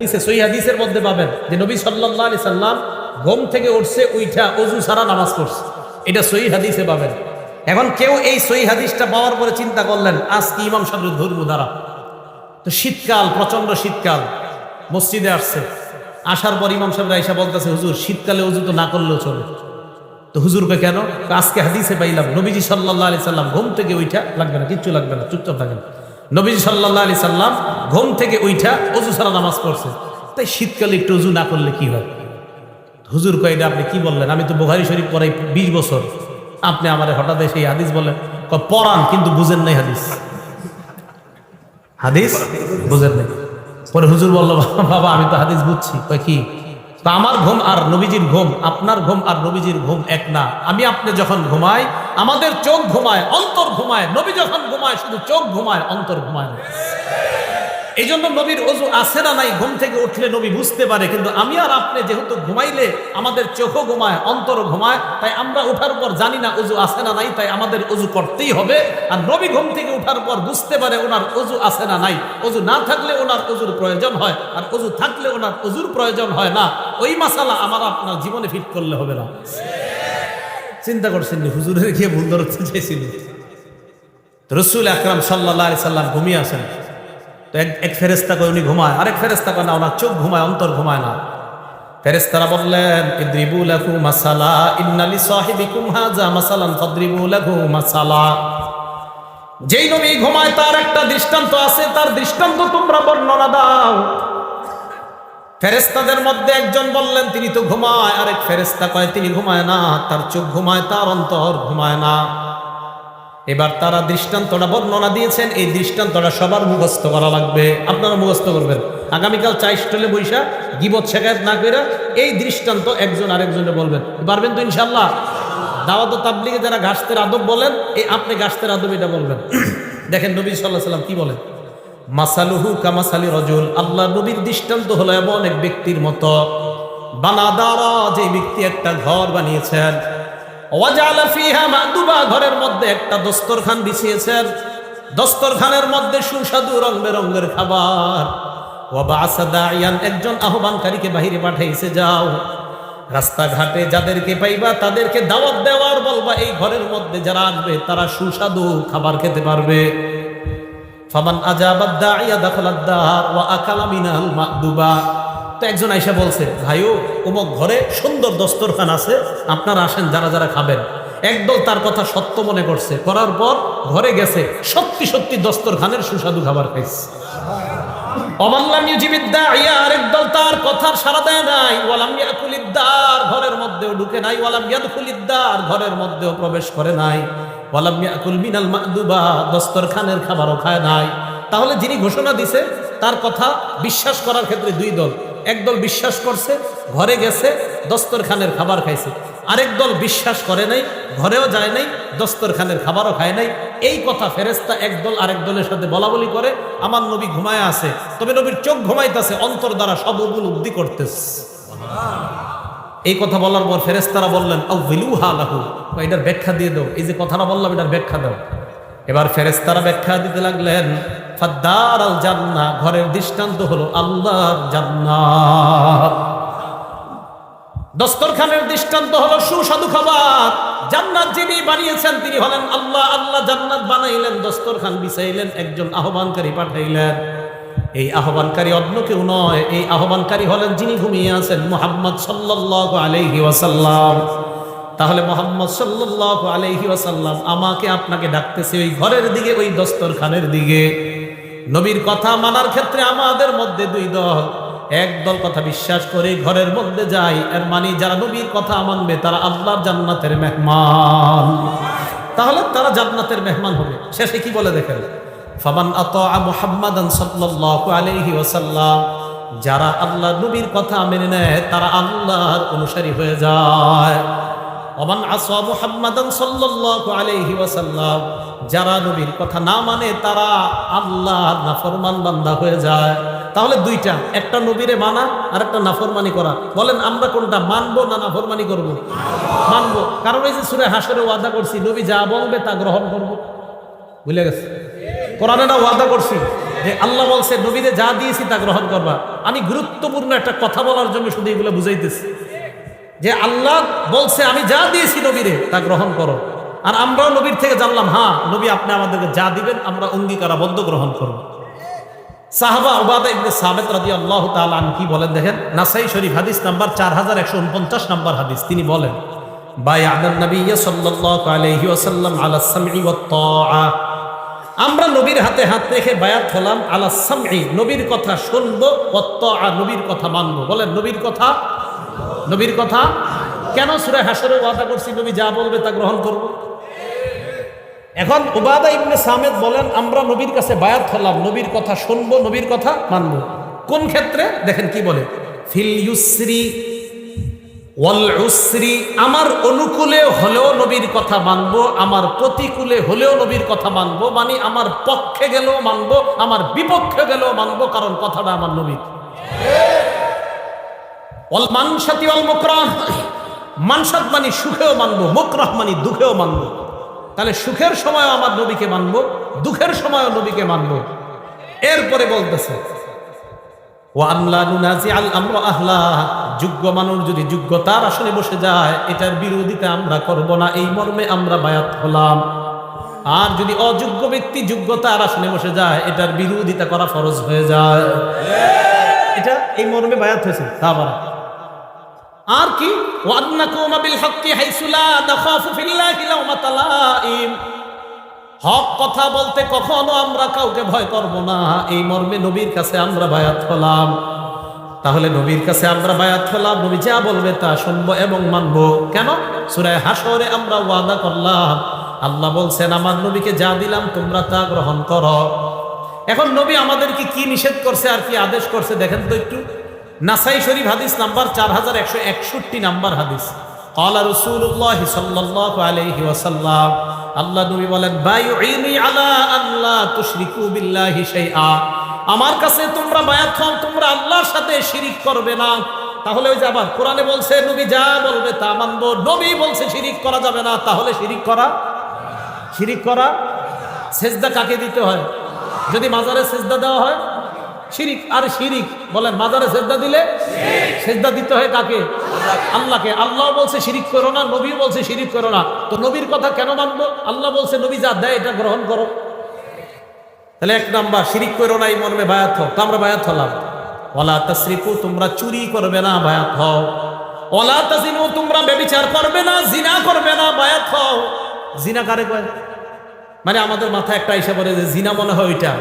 হাদিসে হাদিসের মধ্যে পাবেন যে নবী সাল্লাহ আলি সাল্লাম ঘুম থেকে উঠছে, উইঠা অজু সারা নামাজ পড়ছে। এটা সই হাদিসে পাবেন। এখন কেউ এই সই হাদিসটা পাওয়ার পরে চিন্তা করলেন আজ কি ইমাম সাহেবের ধর্ম দ্বারা। তো শীতকাল প্রচণ্ড শীতকাল, মসজিদে আসছে। আসার পর ইমাম সাহেব আইসা বলতেছে, হুজুর, শীতকালে অজু তো না করলেও চলে। তো হুজুরকে কেন? আজকে হাদিসে পাইলাম, নবীজি সাল্লাহ আলি সাল্লাম ঘুম থেকে উইঠা লাগবে না, কিচ্ছু লাগবে না, চুপচাপ থাকেন। নবীজি সাল্লাহ আলি সাল্লাম ঘুম থেকে উইঠা অজু সারা নামাজ পড়ছে। তাই শীতকালে একটু অজু না করলে কি হয়? হুজুর কয়েদা আপনি কি বললেন? আমি তো বোহারি শরীফ পড়াই বিশ বছর। আপনি আমার হঠাৎ সেই হাদিস বলেন। পড়ান, কিন্তু বুঝেন নাই হাদিস। হাদিস? বুঝেন নাই। পরে হুজুর বলল, বাবা, আমি তো হাদিস বুঝছি। কি? তো আমার ঘুম আর নবীজির ঘুম, আপনার ঘুম আর নবীজির ঘুম এক না। আমি আপনি যখন ঘুমাই, আমাদের চোখ ঘুমায়, অন্তর ঘুমায়, নবী যখন ঘুমায়, শুধু চোখ ঘুমায়, অন্তর ঘুমায় না। এই জন্য নবীর অজু আসে না নাই? ঘুম থেকে উঠলে নবী বুঝতে পারে, কিন্তু আমি আর আপনি যেহেতু ঘুমাইলে আমাদের চোখও ঘুমায় অন্তর ঘুমায়, তাই আমরা ওঠার পর জানি না অজু আসে না নাই, তাই আমাদের অজু করতেই হবে। আর নবী ঘুম থেকে উঠার পর বুঝতে পারে ওনার অজু আসে না নাই। অজু না থাকলে ওনার অজুর প্রয়োজন হয়, আর অজু থাকলে ওনার অজুর প্রয়োজন হয় না। ওই মাসালা আমার আপনার জীবনে ফিট করলে হবে না। চিন্তা করছেন হুজুরের গিয়ে ভুল ধরতে চাইছিল রসুল আকরাম সাল্লাহ সাল্লাম ঘুমিয়ে আসেন। তো এক ফেরেস্তা করে উনি ঘুমায়। আরেক ফেরেস্তা করে না ওনার চোখ ঘুমায়, অন্তর ঘুমায় না। ফেরেস্তারা বললেন, ইদ্রিবু লাহু মাসালা ইন্নালি সাহিবিকুম হাজা মাসালান ফাদরিবু লাহু মাসালা। যেই নবী ঘুমায়, তার একটা দৃষ্টান্ত আছে, তার দৃষ্টান্ত তোমরা বর্ণনা দাও। ফেরেস্তাদের মধ্যে একজন বললেন, তিনি তো ঘুমায়। আরেক ফেরেস্তা কয়, তিনি ঘুমায় না, তার চোখ ঘুমায়, তার অন্তর ঘুমায় না। এবার তারা দৃষ্টান্তটা বর্ণনা দিয়েছেন, এই দৃষ্টান্তটা সবার মুখস্থ করা লাগবে। আপনারা মুখস্থ করবেন। আগামীকাল চাই স্টলে বৈশা গিবত শেখায়ত না করে এই দৃষ্টান্ত একজন আরেকজনে বলবেন। পারবেন তো ইনশাল্লাহ দাওয়াত তাবলিগে যারা গাছতের আদব বলেন, এই আপনি গাছতের আদব এটা বলবেন। দেখেন নবী সাল্লাহ সাল্লাম কি বলেন? মাসালুহু কামাসালি রজুল, আল্লাহ নবীর দৃষ্টান্ত হলো এমন এক ব্যক্তির মতো। বানাদারা যে ব্যক্তি একটা ঘর বানিয়েছেন মাদুবা, ঘরের মধ্যে একটা দস্তরখান বিছিয়েছেন। দস্তরখানের মধ্যে সুস্বাদু রং বেরঙ্গের খাবার ওয়াবাসা দাইয়ান একজন আহ্বানকারীকে বাহিরে পাঠাইছে, যাও। রাস্তাঘাটে যাদেরকে পাইবা, তাদেরকে দাওয়াত দেওয়ার বলবা, এই ঘরের মধ্যে যারা আসবে, তারা সুস্বাদু খাবার খেতে পারবে। ফামান আজাবাদ দাইয়া দাখালাদ দার, ওয়া আকালা মিনাল মাদুবা। তো একজন আইসা বলছে, ভাইও অমুক ঘরে সুন্দর দস্তরখান আছে, আপনারা আসেন, যারা যারা খাবেন। একদল তার কথা সত্য মনে করছে। করার পর ঘরে গেছে, সত্যি সত্যি দস্তরখানের সুস্বাদু খাবার খাইছে। তার ঘরের মধ্যেও ঢুকে নাই। ওয়ালাম ঘরের মধ্যেও প্রবেশ করে নাই। দস্তরখানের খাবারও খায় নাই। তাহলে যিনি ঘোষণা দিছে, তার কথা বিশ্বাস করার ক্ষেত্রে দুই দল। একদল বিশ্বাস করছে, ঘরে গেছে, দস্তরখানের খাবার খাইছে। আরেক দল বিশ্বাস করে নাই, ঘরেও যায় নাই, দস্তরখানের খাবারও খায় নাই। এই কথা ফেরেস্তা একদল আরেক দলের সাথে বলা বলি করে, আমার নবী ঘুমায় আছে, তবে নবীর চোখ ঘুমাইতেছে, অন্তর দ্বারা সব উপলব্ধি করতেছে। এই কথা বলার পর ফেরেস্তারা বললেন এটার ব্যাখ্যা দিয়ে দাও। এই যে কথাটা বললাম, এটার ব্যাখ্যা দাও। এবার ফেরেস্তারা ব্যাখ্যা দিতে লাগলেন ফাদ্দার আল জান্না ঘরের দৃষ্টান্ত হলো আল্লাহর জান্নাত। দস্তরখানের দৃষ্টান্ত হলো সুস্বাদু খাবার। জান্নাত যিনি বানিয়েছেন, তিনি হলেন আল্লাহ। আল্লাহ জান্নাত বানাইলেন, দস্তরখান বিছাইলেন, একজন আহ্বানকারী পাঠাইলেন। এই আহ্বানকারী অন্য কেউ নয়, এই আহ্বানকারী হলেন যিনি ঘুমিয়ে আছেন, মোহাম্মদ সাল্লাল্লাহু আলাইহি ওয়াসাল্লাম। তাহলে মোহাম্মদ সাল্লাল্লাহু আলাইহি ওয়াসাল্লাম আমাকে আপনাকে ডাকতেছে ওই ঘরের দিকে, ওই দস্তরখানের দিকে। নবীর কথা মানার ক্ষেত্রে আমাদের মধ্যে দুই দল। এক দল কথা বিশ্বাস করে ঘরের মধ্যে যায়, এর মানে যারা নবীর কথা মানবে তারা আল্লাহর জান্নাতের মেহমান। তাহলে তারা জান্নাতের মেহমান হবে। শেষে কি বলে দেখেন? ফামান আতা মুহাম্মাদান সাল্লাল্লাহু আলাইহি যারা আল্লাহ নবীর কথা মেনে নেয়, তারা আল্লাহর অনুসারী হয়ে যায়। ওমান আসা মুহাম্মাদান সাল্লাল্লাহু আলাইহি ওয়াসাল্লাম যারা নবীর কথা না মানে তারা আল্লাহ নাফরমান বান্দা হয়ে যায়। তাহলে দুইটা, একটা নবীরে মানা আর একটা নাফরমানি করা। বলেন, আমরা কোনটা, মানবো না নাফরমানি করব? মানবো। কারণ এই যে সুরে হাসরে ওয়াদা করছি, নবী যা বলবে তা গ্রহণ করব। বুঝলে গেছে? কোরআনে না ওয়াদা করছি যে আল্লাহ বলছে, নবীরে যা দিয়েছি তা গ্রহণ করবা। আমি গুরুত্বপূর্ণ একটা কথা বলার জন্য শুধু এগুলো বুঝাইতেছি। যে আল্লাহ বলছে, আমি যা দিয়েছি নবীরে, তা গ্রহণ করো। আর আমরাও নবীর থেকে জানলাম হ্যাঁ নবী আপনি আমাদেরকে যা দিবেন, আমরা অঙ্গীকারাবদ্ধ গ্রহণ করব। সাহাবা উবাদা ইবনে সাবেত রাদি আল্লাহ তাআলা কি বলেন, দেখেন, নাসাই শরীফ হাদিস নাম্বার চার হাজার একশো উনপঞ্চাশ নাম্বার হাদিস। তিনি বলেন বায়াদান নবিয়্য সাল্লাল্লাহু আলাইহি ওয়াসাল্লাম আলা সামঈ ওয়াত আমরা নবীর হাতে হাত রেখে বায়াত হলাম আলা সামঈ, নবীর কথা শুনব, ওয়াত তাআ, নবীর কথা মানবো। বলেন, নবীর কথা? নবীর কথা? কেন সুরে হাসরে ওয়াদা করছি? নবী যা বলবে তা গ্রহণ করব? এখন উবাদা ইবনে সামেদ বলেন, আমরা নবীর কাছে বায়াত হলাম নবীর কথা শুনব, নবীর কথা মানব। কোন ক্ষেত্রে? দেখেন কি বলে, ফিল ইউসরি আমার অনুকূলে হলেও নবীর কথা মানব, আমার প্রতিকূলে হলেও নবীর কথা মানব মানে আমার পক্ষে গেলেও মানব, আমার বিপক্ষে গেলেও মানব, কারণ কথাটা আমার নবীর। অল মানসাতি অল মুকরাহ, মানসাত মানি সুখেও মানবো, মুকরাহ মানি দুঃখেও মানবো। তাহলে সুখের সময় আমার নবীকে মানবো দুঃখের সময়ও নবীকে মানব। এরপরে বলতেছে ও আল্লাহ নুনাজি আল আমরা আহলা। যোগ্য মানুষ যদি যোগ্যতার আসনে বসে যায় এটার বিরোধিতা আমরা করব না এই মর্মে আমরা বায়াত হলাম। আর যদি অযোগ্য ব্যক্তি যোগ্যতার আসনে বসে যায় এটার বিরোধিতা করা ফরজ হয়ে যায়। এটা এই মর্মে বায়াত হয়েছে। তা লাউমাতা লাইম হক কথা বলতে কখনো আমরা কাউকে ভয় করব না। এই মর্মে নবীর কাছে আমরা বায়াত হলাম। তাহলে নবীর কাছে আমরা বায়াত হলাম, নবী যা বলবে তা শুনব এবং মানবো। কেন? সুরায় হাসরে আমরা ওয়াদা করলাম। আল্লাহ বলছেন, আমার নবীকে যা দিলাম তোমরা তা গ্রহণ করো। এখন নবী আমাদেরকে কি নিষেধ করছে আর কি আদেশ করছে, দেখেন তো একটু। নাসাই শরীফ হাদিস নাম্বার চার হাজার একশো একষট্টি নাম্বার হাদিস। কলা রসুল্লাহ সাল্লাহ আলহি ওয়াসাল্লাম, আল্লাহ নবী বলেন আমার কাছে তোমরা বায়াত হও তোমরা আল্লাহর সাথে শিরিক করবে না। তাহলে ওই যে আবার কোরআনে বলছে, নবী যা বলবে তা মানব, নবী বলছে শিরিক করা যাবে না। তাহলে শিরিক করা শিরিক করা, সেজদা কাকে দিতে হয়? যদি মাজারে সেজদা দেওয়া হয়? শিরিক আর শিরিক। বলেন মাজারে সেজদা দিলে? সেজদা দিতে হয় কাকে? আল্লাহকে। আল্লাহ বলছে শিরিক করো না নবী বলছে শিরিক করো না। তো নবীর কথা কেন মানবো? আল্লাহ বলছে নবী যা দেয় এটা গ্রহণ করো। তাহলে এক নাম্বার শিরিক করো না এই মর্মে বায়াত হও। তো আমরা বায়াত হলাম। ওলা তসরিফু তোমরা চুরি করবে না বায়াত হও। ওলা তাজিনু তোমরা বেবিচার করবে না জিনা করবে না বায়াত হও। জিনা কারে কয়? মানে আমাদের মাথায় একটা পড়ে যে জিনা মনে হয় ওইটা।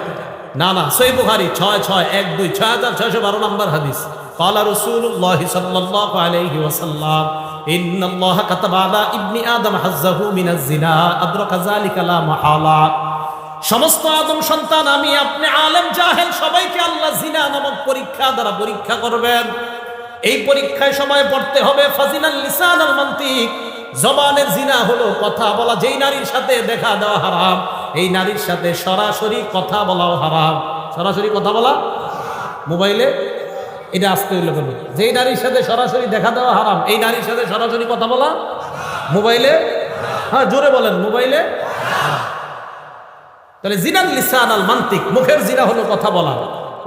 না না সই বুখারি ছয় ছয় এক দুই ছয় হাজার ছয়শো বারো নম্বর হাদিস قال رسول الله صلى الله عليه وسلم إن الله كتب على ابن آدم حظه من الزنا أدرك ذلك لا محالة সমস্ত আদম সন্তান আমি আপনি আলেম জাহেল সবাইকে আল্লাহ জিনা নামক পরীক্ষা দ্বারা পরীক্ষা করবেন এই পরীক্ষায় সময় পড়তে হবে ফাজিনাল লিসান আল মান্তিক জবানের জিনা হলো কথা বলা যেই নারীর সাথে দেখা দেওয়া হারাম এই নারীর সাথে সরাসরি কথা বলাও হারাম। সরাসরি কথা বলা? মোবাইলে? এটা আসতে হইল কেন? যেই নারীর সাথে সরাসরি দেখা দেওয়া হারাম, এই নারীর সাথে সরাসরি কথা বলা? মোবাইলে? হ্যাঁ জোরে বলেন, মোবাইলে? তাহলে জিনাল লিসান আল মান্তিক, মুখের জিনা হলো কথা বলা।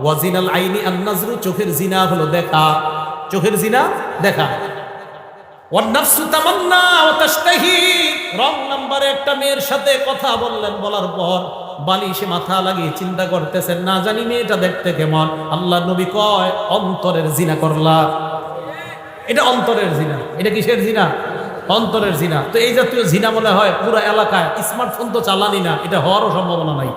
ওয়াজিনাল আইনি আন নাজরু, চোখের জিনা হলো দেখা। চোখের জিনা দেখা। মেয়ের সাথে কথা বললেন, বলার পর মাথা লাগিয়ে চিন্তা করতেছেন, না জানি দেখতে কেমন। আল্লাহ অন্তরের জিনা করলা। এটা অন্তরের জিনা। এটা কিসের জিনা? অন্তরের জিনা। তো এই জাতীয় জিনা হয় পুরো এলাকায় স্মার্টফোন তো চালানি না, এটা হওয়ারও সম্ভাবনা নাই।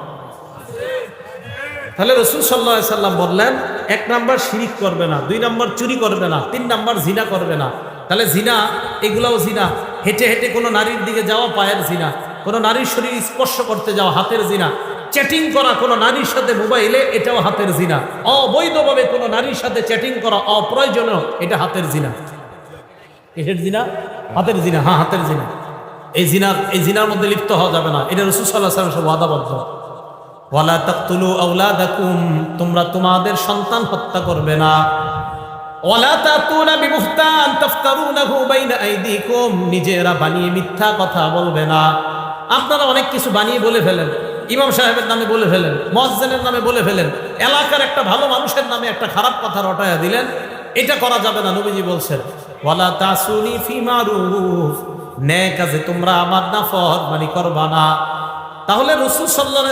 তাহলে রসুল সাল্লাহ সাল্লাম বললেন, এক নাম্বার শিরিক করবে না, দুই নাম্বার চুরি করবে না, তিন নাম্বার জিনা করবে না। তাহলে জিনা, এগুলাও জিনা। হেঁটে হেঁটে কোনো নারীর দিকে যাওয়া পায়ের জিনা। কোনো নারীর শরীর স্পর্শ করতে যাওয়া হাতের জিনা। চ্যাটিং করা কোনো নারীর সাথে মোবাইলে, এটাও হাতের জিনা। অবৈধভাবে কোনো নারীর সাথে চ্যাটিং করা অপ্রয়োজনীয়, এটা হাতের জিনা। কিসের জিনা? হাতের জিনা হ্যাঁ হাতের জিনা। এই জিনার এই জিনার মধ্যে লিপ্ত হওয়া যাবে না। এটা রসুল সাল্লাহ সাল্লাম সব ওয়াদাবদ্ধ। ওয়ালা তাকতুলু তোমরা তোমাদের সন্তান হত্যা করবে না। নিজেরা বানিয়ে মিথ্যা কথা বলবে না। আপনারা অনেক কিছু বানিয়ে বলে ফেলেন। ইমাম সাহেবের নামে বলে ফেলেন মসজেনের নামে বলে ফেলেন, এলাকার একটা ভালো মানুষের নামে একটা খারাপ কথা রটায়া দিলেন। এটা করা যাবে না, নবীজি বলছেন তাসুনি কাজে তোমরা আমার না ফরমানি করবা না। তাহলে রসুল সাল্লাহ